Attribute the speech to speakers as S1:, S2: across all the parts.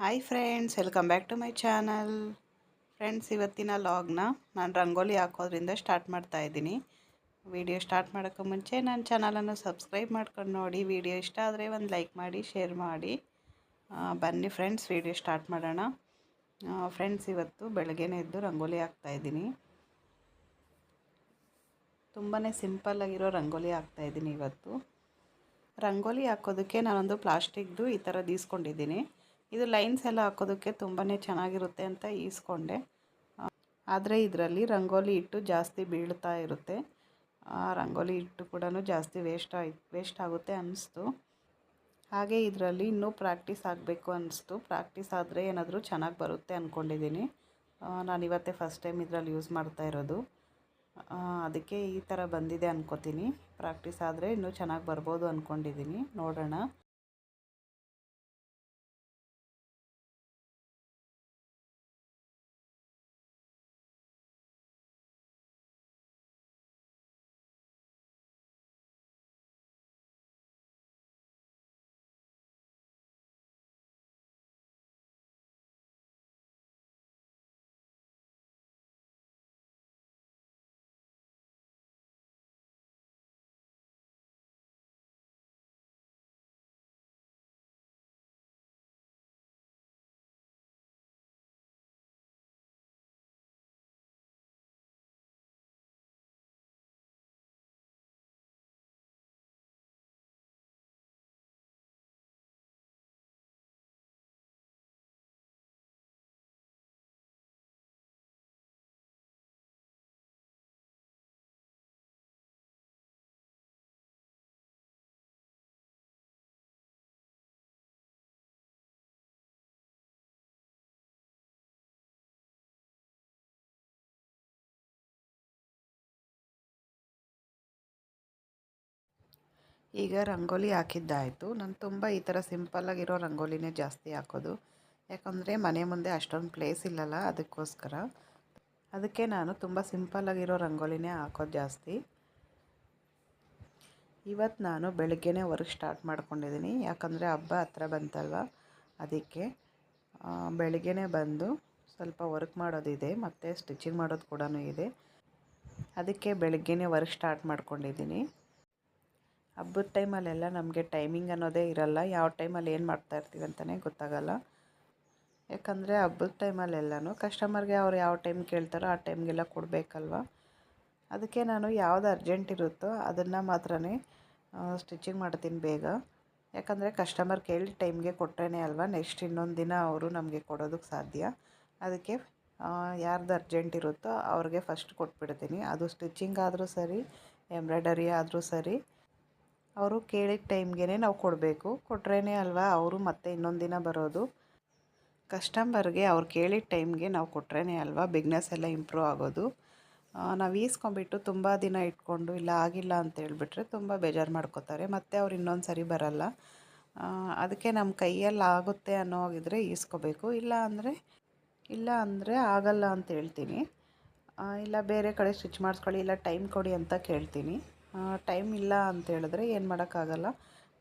S1: Hi friends welcome back to my channel friends ಇವತ್ತಿನ ಲಾಗ್ನ ನಾನು ರಂಗೋಲಿ ಹಾಕೋದ್ರಿಂದ ಸ್ಟಾರ್ಟ್ ಮಾಡ್ತಾ ಇದ್ದೀನಿ. ವಿಡಿಯೋ ಸ್ಟಾರ್ಟ್ ಮಾಡೋಕ್ಕೆ ಮುಂಚೆ ನನ್ನ ಚಾನಲನ್ನು ಸಬ್ಸ್ಕ್ರೈಬ್ ಮಾಡ್ಕೊಂಡು ನೋಡಿ. ವಿಡಿಯೋ ಇಷ್ಟ ಆದರೆ ಒಂದು ಲೈಕ್ ಮಾಡಿ ಶೇರ್ ಮಾಡಿ. ಬನ್ನಿ ಫ್ರೆಂಡ್ಸ್ ವಿಡಿಯೋ ಸ್ಟಾರ್ಟ್ ಮಾಡೋಣ. ಫ್ರೆಂಡ್ಸ್ ಇವತ್ತು ಬೆಳಗ್ಗೆನೇ ಎದ್ದು ರಂಗೋಲಿ ಹಾಕ್ತಾಯಿದ್ದೀನಿ ತುಂಬಾ ಸಿಂಪಲ್ಲಾಗಿರೋ ರಂಗೋಲಿ ಹಾಕ್ತಾಯಿದ್ದೀನಿ ಇವತ್ತು. ರಂಗೋಲಿ ಹಾಕೋದಕ್ಕೆ ನಾನೊಂದು ಪ್ಲಾಸ್ಟಿಕ್ದು ಈ ಥರದ್ದು ಈಸ್ಕೊಂಡಿದ್ದೀನಿ ಇದು ಲೈನ್ಸ್ ಎಲ್ಲ ಹಾಕೋದಕ್ಕೆ ತುಂಬಾ ಚೆನ್ನಾಗಿರುತ್ತೆ ಅಂತ ಈಸ್ಕೊಂಡೆ. ಆದರೆ ಇದರಲ್ಲಿ ರಂಗೋಲಿ ಇಟ್ಟು ಜಾಸ್ತಿ ಬೀಳ್ತಾ ಇರುತ್ತೆ. ರಂಗೋಲಿ ಇಟ್ಟು ಕೂಡ ಜಾಸ್ತಿ ವೇಸ್ಟ್ ಆಯ್ ವೇಸ್ಟ್ ಆಗುತ್ತೆ ಅನ್ನಿಸ್ತು ಹಾಗೆ ಇದರಲ್ಲಿ ಇನ್ನೂ ಪ್ರಾಕ್ಟೀಸ್ ಆಗಬೇಕು ಅನ್ನಿಸ್ತು ಪ್ರಾಕ್ಟೀಸ್ ಆದರೆ ಏನಾದರೂ ಚೆನ್ನಾಗಿ ಬರುತ್ತೆ ಅಂದ್ಕೊಂಡಿದ್ದೀನಿ ನಾನು ಇವತ್ತೇ ಫಸ್ಟ್ ಟೈಮ್ ಇದರಲ್ಲಿ ಯೂಸ್ ಮಾಡ್ತಾ ಇರೋದು. ಅದಕ್ಕೆ ಈ ಥರ ಬಂದಿದೆ ಅನ್ಕೋತೀನಿ. ಪ್ರಾಕ್ಟೀಸ್ ಆದರೆ ಇನ್ನೂ ಚೆನ್ನಾಗಿ ಬರ್ಬೋದು ಅಂದ್ಕೊಂಡಿದ್ದೀನಿ ನೋಡೋಣ. ಈಗ ರಂಗೋಲಿ ಹಾಕಿದ್ದಾಯಿತು. ನಾನು ತುಂಬ ಈ ಥರ ಸಿಂಪಲ್ಲಾಗಿರೋ ರಂಗೋಲಿನೇ ಜಾಸ್ತಿ ಹಾಕೋದು. ಯಾಕಂದರೆ ಮನೆ ಮುಂದೆ ಅಷ್ಟೊಂದು ಪ್ಲೇಸ್ ಇಲ್ಲಲ್ಲ, ಅದಕ್ಕೋಸ್ಕರ. ಅದಕ್ಕೆ ನಾನು ತುಂಬ ಸಿಂಪಲ್ಲಾಗಿರೋ ರಂಗೋಲಿನೇ ಹಾಕೋದು ಜಾಸ್ತಿ. ಇವತ್ತು ನಾನು ಬೆಳಗ್ಗೆನೇ ವರ್ಕ್ ಸ್ಟಾರ್ಟ್ ಮಾಡ್ಕೊಂಡಿದ್ದೀನಿ ಯಾಕಂದರೆ ಹಬ್ಬ ಹತ್ರ ಬಂತಲ್ವ? ಅದಕ್ಕೆ ಬೆಳಗ್ಗೆ ಬೆಳಗ್ಗೆನೇ ಬಂದು ಸ್ವಲ್ಪ ವರ್ಕ್ ಮಾಡೋದಿದೆ. ಮತ್ತು ಸ್ಟಿಚಿಂಗ್ ಮಾಡೋದು ಕೂಡ ಇದೆ. ಅದಕ್ಕೆ ಬೆಳಗ್ಗೆನೇ ವರ್ಕ್ ಸ್ಟಾರ್ಟ್ ಮಾಡ್ಕೊಂಡಿದ್ದೀನಿ ಹಬ್ಬದ ಟೈಮಲ್ಲೆಲ್ಲ ನಮಗೆ ಟೈಮಿಂಗ್ ಅನ್ನೋದೇ ಇರಲ್ಲ. ಯಾವ ಟೈಮಲ್ಲಿ ಏನು ಮಾಡ್ತಾ ಇರ್ತೀವಿ ಅಂತಲೇ ಗೊತ್ತಾಗಲ್ಲ. ಯಾಕಂದರೆ ಹಬ್ಬದ ಟೈಮಲ್ಲೆಲ್ಲನೂ ಕಸ್ಟಮರ್ಗೆ ಅವ್ರು ಯಾವ ಟೈಮ್ ಕೇಳ್ತಾರೋ ಆ ಟೈಮ್ಗೆಲ್ಲ ಕೊಡಬೇಕಲ್ವ. ಅದಕ್ಕೆ ನಾನು ಯಾವ್ದು ಅರ್ಜೆಂಟ್ ಇರುತ್ತೋ ಅದನ್ನು ಮಾತ್ರನೇ ಸ್ಟಿಚಿಂಗ್ ಮಾಡ್ತೀನಿ ಬೇಗ. ಯಾಕಂದರೆ ಕಸ್ಟಮರ್ ಕೇಳಿ ಟೈಮ್ಗೆ ಕೊಟ್ರೇ ಅಲ್ವಾ ನೆಕ್ಸ್ಟ್ ಇನ್ನೊಂದು ದಿನ ಅವರು ನಮಗೆ ಕೊಡೋದಕ್ಕೆ ಸಾಧ್ಯ. ಅದಕ್ಕೆ ಯಾರ್ದು ಅರ್ಜೆಂಟ್ ಇರುತ್ತೋ ಅವ್ರಿಗೆ ಫಸ್ಟ್ ಕೊಟ್ಬಿಡ್ತೀನಿ. ಅದು ಸ್ಟಿಚಿಂಗ್ ಆದರೂ ಸರಿ ಎಂಬ್ರಾಯ್ಡರಿ ಆದರೂ ಸರಿ ಅವರು ಕೇಳಿದ ಟೈಮ್ಗೆ ನಾವು ಕೊಡಬೇಕು. ಕೊಟ್ರೇ ಅಲ್ವಾ, ಅವರು ಮತ್ತೆ ಇನ್ನೊಂದು ದಿನ ಬರೋದು. ಕಸ್ಟಮರ್ಗೆ ಅವ್ರು ಕೇಳಿದ ಟೈಮ್ಗೆ ನಾವು ಕೊಟ್ರೇ ಅಲ್ವಾ, ಬಿಗ್ನೆಸ್ ಎಲ್ಲ ಇಂಪ್ರೂವ್ ಆಗೋದು. ನಾವು ಈಸ್ಕೊಂಬಿಟ್ಟು ತುಂಬ ದಿನ ಇಟ್ಕೊಂಡು, ಇಲ್ಲ ಆಗಿಲ್ಲ ಅಂತ ಹೇಳ್ಬಿಟ್ರೆ ತುಂಬ ಬೇಜಾರು ಮಾಡ್ಕೋತಾರೆ. ಮತ್ತೆ ಅವ್ರು ಇನ್ನೊಂದು ಸರಿ ಬರಲ್ಲ. ಅದಕ್ಕೆ ನಮ್ಮ ಕೈಯಲ್ಲಿ ಆಗುತ್ತೆ ಅನ್ನೋ ಹಾಗಿದ್ರೆ ಈಸ್ಕೋಬೇಕು. ಇಲ್ಲ ಅಂದರೆ ಇಲ್ಲ ಅಂದರೆ ಆಗಲ್ಲ ಅಂತ ಹೇಳ್ತೀನಿ. ಇಲ್ಲ ಬೇರೆ ಕಡೆ ಸ್ಟಿಚ್ ಮಾಡಿಸ್ಕೊಳ್ಳಿ, ಇಲ್ಲ ಟೈಮ್ ಕೊಡಿ ಅಂತ ಕೇಳ್ತೀನಿ. ಟೈಮ್ ಇಲ್ಲ ಅಂತ ಹೇಳಿದ್ರೆ ಏನು ಮಾಡೋಕ್ಕಾಗಲ್ಲ.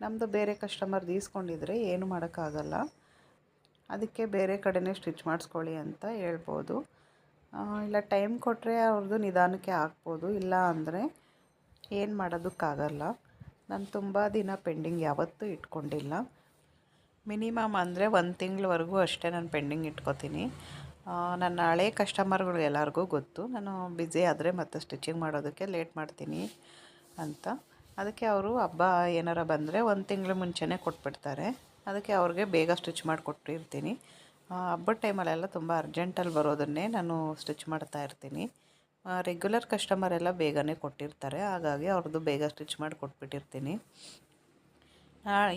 S1: ನಮ್ಮದು ಬೇರೆ ಕಸ್ಟಮರ್ ಈಸ್ಕೊಂಡಿದ್ರೆ ಏನು ಮಾಡೋಕ್ಕಾಗಲ್ಲ. ಅದಕ್ಕೆ ಬೇರೆ ಕಡೆನೇ ಸ್ಟಿಚ್ ಮಾಡಿಸ್ಕೊಳ್ಳಿ ಅಂತ ಹೇಳ್ಬೋದು. ಇಲ್ಲ ಟೈಮ್ ಕೊಟ್ಟರೆ ಅವ್ರದ್ದು ನಿಧಾನಕ್ಕೆ ಹಾಕ್ಬೋದು ಇಲ್ಲ ಅಂದರೆ ಏನು ಮಾಡೋದಕ್ಕಾಗಲ್ಲ. ನಾನು ತುಂಬ ದಿನ ಪೆಂಡಿಂಗ್ ಯಾವತ್ತೂ ಇಟ್ಕೊಂಡಿಲ್ಲ. ಮಿನಿಮಮ್ ಅಂದರೆ ಒಂದು ತಿಂಗಳವರೆಗೂ ಅಷ್ಟೇ ನಾನು ಪೆಂಡಿಂಗ್ ಇಟ್ಕೋತೀನಿ. ನನ್ನ ಹಳೆ ಕಸ್ಟಮರ್ಗಳು ಎಲ್ಲರಿಗೂ ಗೊತ್ತು. ನಾನು ಬ್ಯುಸಿ ಆದರೆ ಮತ್ತೆ ಸ್ಟಿಚಿಂಗ್ ಮಾಡೋದಕ್ಕೆ ಲೇಟ್ ಮಾಡ್ತೀನಿ. ಅಂತ. ಅದಕ್ಕೆ ಅವರು ಹಬ್ಬ ಏನಾರ ಬಂದರೆ ಒಂದು ತಿಂಗಳು ಮುಂಚೆನೇ ಕೊಟ್ಬಿಡ್ತಾರೆ. ಅದಕ್ಕೆ ಅವ್ರಿಗೆ ಬೇಗ ಸ್ಟಿಚ್ ಮಾಡಿಕೊಟ್ಟಿರ್ತೀನಿ. ಹಬ್ಬದ ಟೈಮಲ್ಲೆಲ್ಲ ತುಂಬ ಅರ್ಜೆಂಟಲ್ಲಿ ಬರೋದನ್ನೇ ನಾನು ಸ್ಟಿಚ್ ಮಾಡ್ತಾ ಇರ್ತೀನಿ. ರೆಗ್ಯುಲರ್ ಕಸ್ಟಮರ್ ಎಲ್ಲ ಬೇಗನೆ ಕೊಟ್ಟಿರ್ತಾರೆ. ಹಾಗಾಗಿ ಅವ್ರದ್ದು ಬೇಗ ಸ್ಟಿಚ್ ಮಾಡಿ ಕೊಟ್ಬಿಟ್ಟಿರ್ತೀನಿ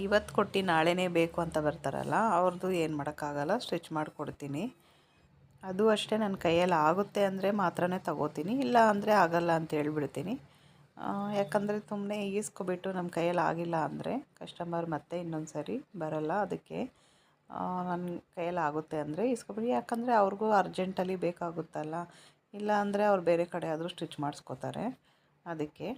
S1: ಇವತ್ತು ಕೊಟ್ಟು ನಾಳೆನೇ ಬೇಕು ಅಂತ ಬರ್ತಾರಲ್ಲ ಅವ್ರದ್ದು ಏನು ಮಾಡೋಕ್ಕಾಗಲ್ಲ, ಸ್ಟಿಚ್ ಮಾಡಿಕೊಡ್ತೀನಿ. ಅದು ಅಷ್ಟೇ ನನ್ನ ಕೈಯಲ್ಲಿ ಆಗುತ್ತೆ ಅಂದರೆ ಮಾತ್ರನೇ ತಗೋತೀನಿ. ಇಲ್ಲ ಅಂದರೆ ಆಗಲ್ಲ ಅಂತ ಹೇಳ್ಬಿಡ್ತೀನಿ. ಯಾಕಂದರೆ ತುಂಬನೇ ಈಸ್ಕೊಬಿಟ್ಟು ನಮ್ಮ ಕೈಯಲ್ಲಿ ಆಗಿಲ್ಲ ಅಂದರೆ ಕಸ್ಟಮರ್ ಮತ್ತೆ ಇನ್ನೊಂದು ಸರಿ ಬರಲ್ಲ ಅದಕ್ಕೆ ನನ್ನ ಕೈಯಲ್ಲಿ ಆಗುತ್ತೆ ಅಂದರೆ ಈಸ್ಕೊಬಿಟ್ಟು ಯಾಕಂದರೆ ಅವ್ರಿಗೂ ಅರ್ಜೆಂಟಲ್ಲಿ ಬೇಕಾಗುತ್ತಲ್ಲ. ಇಲ್ಲ ಅಂದರೆ ಅವ್ರು ಬೇರೆ ಕಡೆ ಆದರೂ ಸ್ಟಿಚ್ ಮಾಡಿಸ್ಕೋತಾರೆ. ಅದಕ್ಕೆ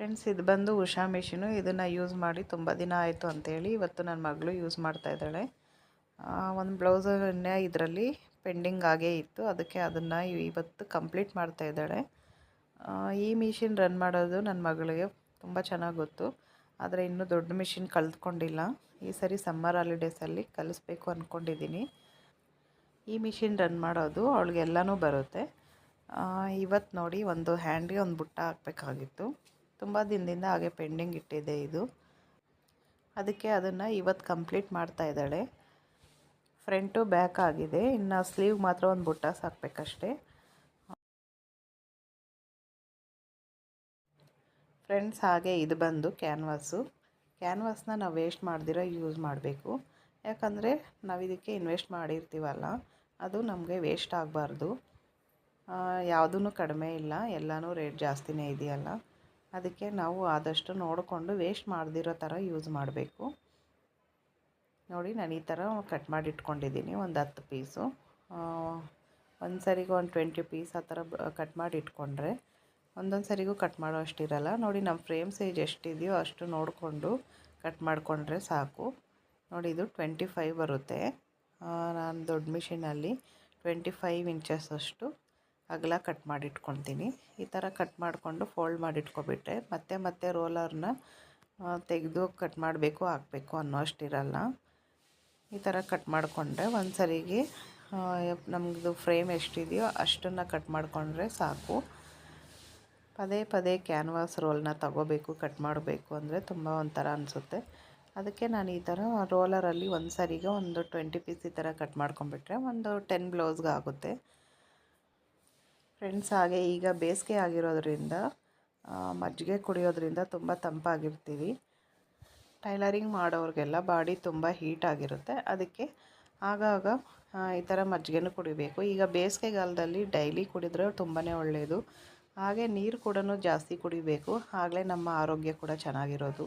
S1: ಫ್ರೆಂಡ್ಸ್ ಇದು ಬಂದು ಉಷಾ ಮಿಷಿನು ಇದನ್ನು ಯೂಸ್ ಮಾಡಿ ತುಂಬ ದಿನ ಆಯಿತು ಅಂತೇಳಿ ಇವತ್ತು ನನ್ನ ಮಗಳು ಯೂಸ್ ಮಾಡ್ತಾ ಇದ್ದಾಳೆ. ಒಂದು ಬ್ಲೌಸನ್ನೇ ಇದರಲ್ಲಿ ಪೆಂಡಿಂಗ್ ಆಗೇ ಇತ್ತು. ಅದಕ್ಕೆ ಅದನ್ನು ಇವತ್ತು ಕಂಪ್ಲೀಟ್ ಮಾಡ್ತಾ ಇದ್ದಾಳೆ. ಈ ಮಿಷಿನ್ ರನ್ ಮಾಡೋದು ನನ್ನ ಮಗಳಿಗೆ ತುಂಬ ಚೆನ್ನಾಗಿ ಗೊತ್ತು. ಆದರೆ ಇನ್ನೂ ದೊಡ್ಡ ಮಿಷಿನ್ ಕಲ್ತ್ಕೊಂಡಿಲ್ಲ ಈ ಸರಿ ಸಮ್ಮರ್ ಹಾಲಿಡೇಸಲ್ಲಿ ಕಲಿಸ್ಬೇಕು ಅಂದ್ಕೊಂಡಿದ್ದೀನಿ ಈ ಮಿಷಿನ್ ರನ್ ಮಾಡೋದು ಅವಳಿಗೆಲ್ಲನೂ ಬರುತ್ತೆ. ಇವತ್ತು ನೋಡಿ ಒಂದು ಹ್ಯಾಂಡ್ಗೆ ಒಂದು ಬುಟ್ಟ ಹಾಕಬೇಕಾಗಿತ್ತು. ತುಂಬ ದಿನದಿಂದ ಹಾಗೆ ಪೆಂಡಿಂಗ್ ಇಟ್ಟಿದೆ ಇದು. ಅದಕ್ಕೆ ಅದನ್ನು ಇವತ್ತು ಕಂಪ್ಲೀಟ್ ಮಾಡ್ತಾ ಇದ್ದಾಳೆ. ಫ್ರಂಟು ಬ್ಯಾಕ್ ಆಗಿದೆ. ಇನ್ನು ಸ್ಲೀವ್ ಮಾತ್ರ ಒಂದು ಬುಟ್ಟ ಸಾಕಬೇಕಷ್ಟೇ. ಫ್ರೆಂಡ್ಸ್, ಹಾಗೆ ಇದು ಬಂದು ಕ್ಯಾನ್ವಾಸು. ಕ್ಯಾನ್ವಾಸ್ನ ನಾವು ವೇಸ್ಟ್ ಮಾಡ್ದಿರೋ ಯೂಸ್ ಮಾಡಬೇಕು. ಯಾಕಂದರೆ ನಾವು ಇದಕ್ಕೆ ಇನ್ವೆಸ್ಟ್ ಮಾಡಿರ್ತೀವಲ್ಲ, ಅದು ನಮಗೆ ವೇಸ್ಟ್ ಆಗಬಾರ್ದು. ಯಾವುದೂ ಕಡಿಮೆ ಇಲ್ಲ, ಎಲ್ಲನೂ ರೇಟ್ ಜಾಸ್ತಿನೇ ಇದೆಯಲ್ಲ. ಅದಕ್ಕೆ ನಾವು ಆದಷ್ಟು ನೋಡಿಕೊಂಡು ವೇಸ್ಟ್ ಮಾಡ್ದಿರೋ ಥರ ಯೂಸ್ ಮಾಡಬೇಕು. ನೋಡಿ, ನಾನು ಈ ಥರ ಕಟ್ ಮಾಡಿ ಇಟ್ಕೊಂಡಿದ್ದೀನಿ ಒಂದು ಹತ್ತು ಪೀಸು. ಒಂದು ಸರಿಗೆ ಒಂದು ಟ್ವೆಂಟಿ ಪೀಸ್ ಆ ಥರ ಕಟ್ ಮಾಡಿ ಇಟ್ಕೊಂಡ್ರೆ ಒಂದೊಂದು ಸರಿಗೂ ಕಟ್ ಮಾಡೋ ಅಷ್ಟಿರಲ್ಲ ನೋಡಿ ನಮ್ಮ ಫ್ರೇಮ್ ಸೈಜ್ ಎಷ್ಟಿದೆಯೋ ಅಷ್ಟು ನೋಡಿಕೊಂಡು ಕಟ್ ಮಾಡಿಕೊಂಡ್ರೆ ಸಾಕು. ನೋಡಿ ಇದು ಟ್ವೆಂಟಿ ಫೈವ್ ಬರುತ್ತೆ ನಾನು ದೊಡ್ಡ ಮಿಷಿನಲ್ಲಿ ಟ್ವೆಂಟಿ ಫೈವ್ ಇಂಚಸ್ ಅಷ್ಟು ಅಗಲ ಕಟ್ ಮಾಡಿಟ್ಕೊತೀನಿ. ಈ ಥರ ಕಟ್ ಮಾಡಿಕೊಂಡು ಫೋಲ್ಡ್ ಮಾಡಿಟ್ಕೊಬಿಟ್ಟೆ ಮತ್ತೆ ಮತ್ತೆ ರೋಲರ್ನ ತೆಗೆದು ಕಟ್ ಮಾಡಬೇಕು, ಹಾಕಬೇಕು ಅನ್ನೋ ಅಷ್ಟಿರಲ್ಲ ಈ ಥರ ಕಟ್ ಮಾಡಿಕೊಂಡ್ರೆ ಒಂದು ಸರಿಗೆ ನಮ್ಮದು ಫ್ರೇಮ್ ಎಷ್ಟಿದೆಯೋ ಅಷ್ಟನ್ನು ಕಟ್ ಮಾಡಿಕೊಂಡ್ರೆ ಸಾಕು. ಪದೇ ಪದೇ ಕ್ಯಾನ್ವಾಸ್ ರೋಲ್ನ ತಗೋಬೇಕು, ಕಟ್ ಮಾಡಬೇಕು ಅಂದರೆ ತುಂಬ ಒಂಥರ ಅನಿಸುತ್ತೆ. ಅದಕ್ಕೆ ನಾನು ಈ ಥರ ರೋಲರಲ್ಲಿ ಒಂದು ಸರಿಗೆ ಒಂದು ಟ್ವೆಂಟಿ ಪೀಸ್ ಈ ಥರ ಕಟ್ ಮಾಡ್ಕೊಂಬಿಟ್ರೆ ಒಂದು ಟೆನ್ ಬ್ಲೌಸ್ಗೆ ಆಗುತ್ತೆ. ಫ್ರೆಂಡ್ಸ್, ಹಾಗೆ ಈಗ ಬೇಸಿಗೆ ಆಗಿರೋದ್ರಿಂದ ಮಜ್ಜಿಗೆ ಕುಡಿಯೋದ್ರಿಂದ ತುಂಬ ತಂಪಾಗಿರ್ತೀವಿ. ಟೈಲರಿಂಗ್ ಮಾಡೋರಿಗೆಲ್ಲ ಬಾಡಿ ತುಂಬ ಹೀಟ್ ಆಗಿರುತ್ತೆ. ಅದಕ್ಕೆ ಆಗಾಗ ಈ ಥರ ಮಜ್ಜಿಗೆನೂ ಕುಡಿಬೇಕು. ಈಗ ಬೇಸಿಗೆಗಾಲದಲ್ಲಿ ಡೈಲಿ ಕುಡಿದ್ರೆ ತುಂಬಾ ಒಳ್ಳೆಯದು ಹಾಗೆ ನೀರು ಕೂಡ ಜಾಸ್ತಿ ಕುಡಿಬೇಕು. ಆಗಲೇ ನಮ್ಮ ಆರೋಗ್ಯ ಕೂಡ ಚೆನ್ನಾಗಿರೋದು.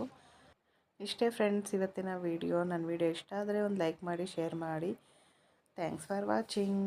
S1: ಇಷ್ಟೇ ಫ್ರೆಂಡ್ಸ್ ಇವತ್ತಿನ ವಿಡಿಯೋ ನನ್ನ ವಿಡಿಯೋ ಇಷ್ಟ ಆದರೆ ಒಂದು ಲೈಕ್ ಮಾಡಿ ಶೇರ್ ಮಾಡಿ. Thanks for watching